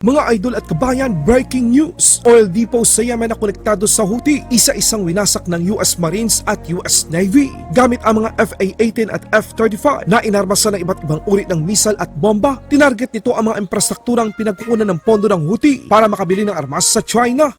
Mga idol at kabayan, breaking news! Oil depot sa Yemen na konektado sa Houthi, isa-isang winasak ng US Marines at US Navy. Gamit ang mga FA-18 at F-35 na inarmasan ng iba't ibang uri ng misal at bomba, tinarget nito ang mga infrastrukturang pinagkukunan ng pondo ng Houthi para makabili ng armas sa China.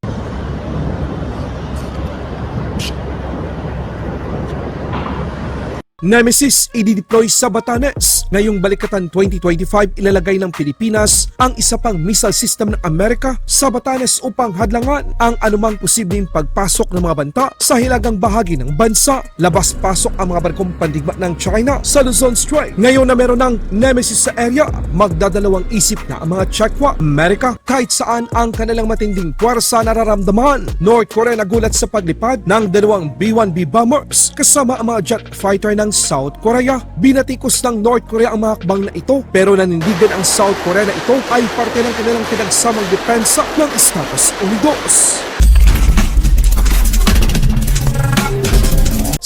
Nemesis i-deploy sa Batanes. Ngayong Balikatan 2025, ilalagay ng Pilipinas ang isa pang missile system ng Amerika sa Batanes upang hadlangan ang anumang posibleng pagpasok ng mga banta sa hilagang bahagi ng bansa. Labas-pasok ang mga barkong pandigma ng China sa Luzon Strait. Ngayon na meron ng Nemesis sa area, magdadalawang isip na ang mga Chekwa, Amerika, kahit saan ang kanilang matinding puwersa nararamdaman. North Korea nagulat sa paglipad ng dalawang B-1B bombers kasama ang mga jet fighter ng South Korea. Binatikos ng North Korea ang mga na ito pero nanindigan ang South Korea na ito ay parte ng kanilang pinagsamang depensa ng Estados Unidos.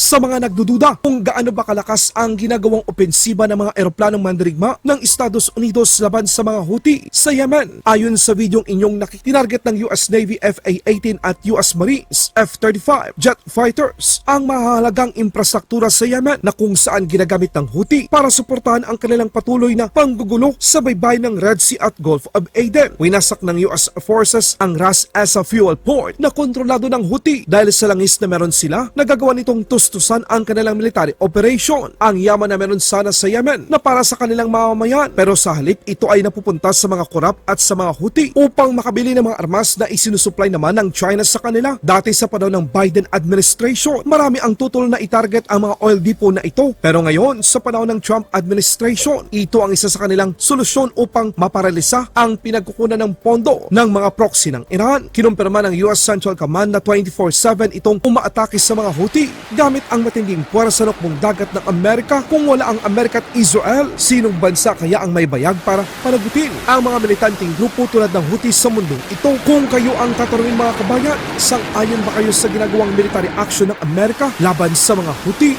Sa mga nagdududa kung gaano ba kalakas ang ginagawang opensiba ng mga eroplanong mandirigma ng Estados Unidos laban sa mga Houthi sa Yemen. Ayon sa videong inyong nakitinarget ng US Navy FA-18 at US Marines F-35 jet fighters ang mahalagang infrastruktura sa Yemen na kung saan ginagamit ng Houthi para suportahan ang kanilang patuloy na panggugulo sa baybay ng Red Sea at Gulf of Aden. Winasak ng US forces ang Ras Asa fuel port na kontrolado ng Houthi dahil sa langis na meron sila nagagawa nitong tustusan ang kanilang military operation. Ang yaman na meron sana sa Yemen na para sa kanilang mamamayan pero sa halip ito ay napupunta sa mga korap at sa mga Houthi upang makabili ng mga armas na isinusupply naman ng China sa kanila. Dati sa panahon ng Biden administration, marami ang tutol na itarget ang mga oil depot na ito pero ngayon sa panahon ng Trump administration, ito ang isa sa kanilang solusyon upang maparalisa ang pinagkukunan ng pondo ng mga proxy ng Iran. Kinumpirma ng US Central Command na 24-7 itong umaatake sa mga Houthi gamit ang matinding puwersa ng dagat ng Amerika kung wala ang Amerika at Israel. Sinong bansa kaya ang may bayag para panagutin ang mga militanteng grupo tulad ng Houthi sa mundong ito? Kung kayo ang tatanungin mga kabayan, sang-ayon ba kayo sa ginagawang military action ng Amerika laban sa mga Houthi?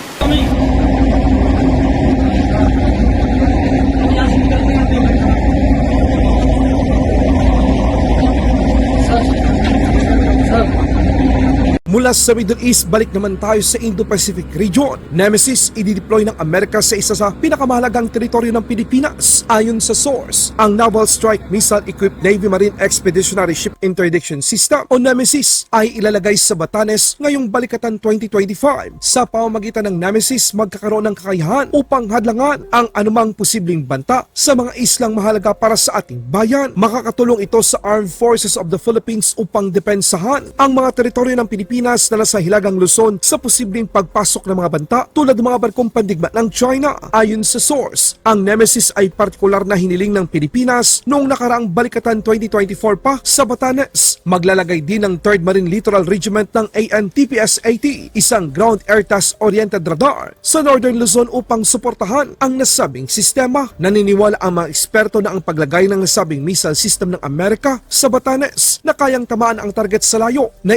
Mula sa Middle East, balik naman tayo sa Indo-Pacific region. Nemesis i-deploy ng Amerika sa isa sa pinakamahalagang teritoryo ng Pilipinas. Ayon sa source, ang Naval Strike Missile-Equipped Navy Marine Expeditionary Ship Interdiction System o Nemesis ay ilalagay sa Batanes ngayong Balikatan 2025. Sa pamamagitan ng Nemesis, magkakaroon ng kakayahan upang hadlangan ang anumang posibleng banta sa mga islang mahalaga para sa ating bayan. Makakatulong ito sa Armed Forces of the Philippines upang depensahan ang mga teritoryo ng Pilipinas na nasa Hilagang Luzon sa posibleng pagpasok ng mga banta tulad ng mga barkong pandigma ng China. Ayon sa source, ang Nemesis ay partikular na hiniling ng Pilipinas noong nakaraang Balikatan 2024 pa sa Batanes. Maglalagay din ng 3rd Marine Littoral Regiment ng ANTPS-80, isang ground air task oriented radar sa Northern Luzon upang suportahan ang nasabing sistema. Naniniwala ang mga eksperto na ang paglagay ng nasabing missile system ng Amerika sa Batanes na kayang tamaan ang target sa layo na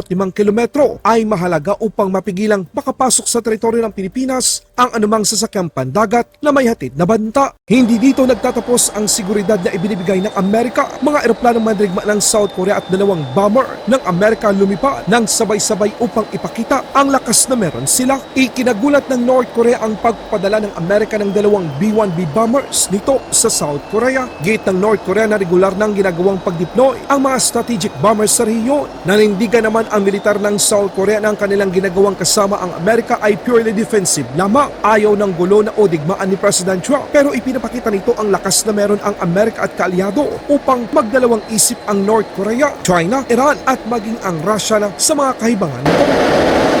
185 kilometro ay mahalaga upang mapigilang makapasok sa teritoryo ng Pilipinas ang anumang sasakyang pandagat na may hatid na banta. Hindi dito nagtatapos ang seguridad na ibinibigay ng Amerika. Mga eroplanong mandirigma ng South Korea at dalawang bomber ng Amerika lumipad ng sabay-sabay upang ipakita ang lakas na meron sila. Ikinagulat ng North Korea ang pagpadala ng Amerika ng dalawang B-1B bombers nito sa South Korea. Gate ng North Korea na regular nang ginagawang pagdeploy ang mga strategic bombers sa rehiyon. Nanindigan naman ang militar ng South Korea na ang kanilang ginagawang kasama ang Amerika ay purely defensive lamang. Ayaw ng gulo na o digmaan ni President Trump pero ipinapakita nito ang lakas na meron ang Amerika at kaalyado upang magdalawang isip ang North Korea, China, Iran at maging ang Russia na sa mga kahibangan nito.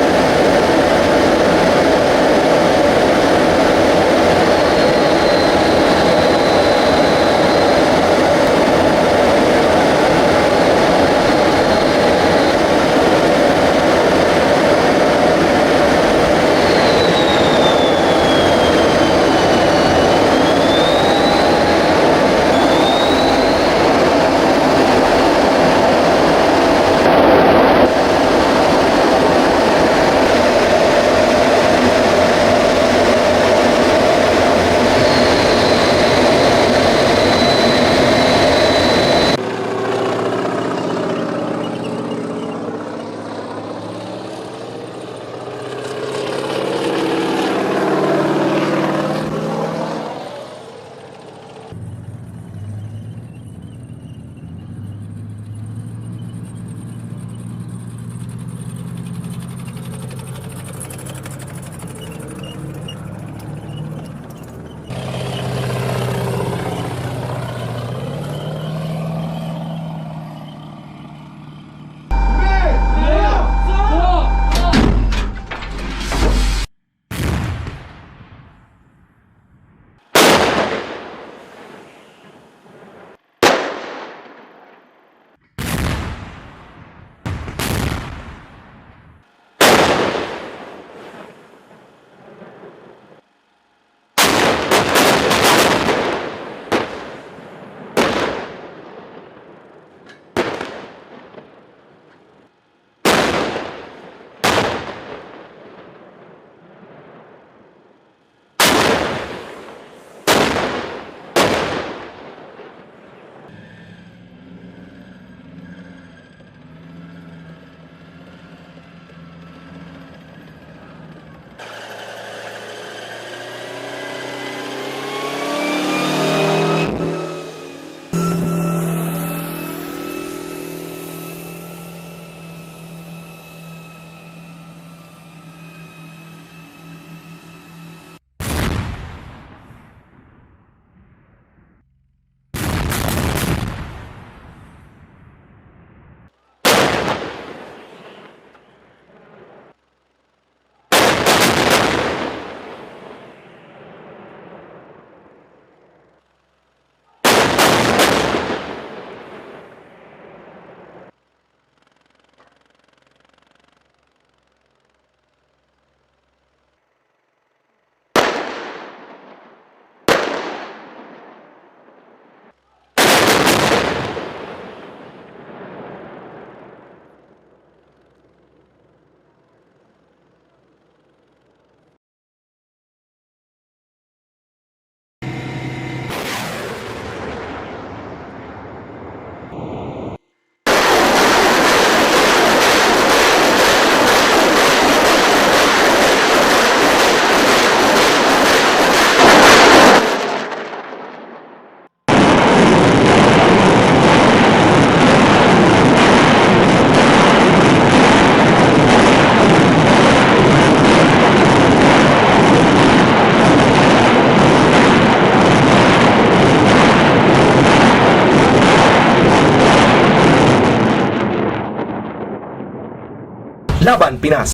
Laban Pinas.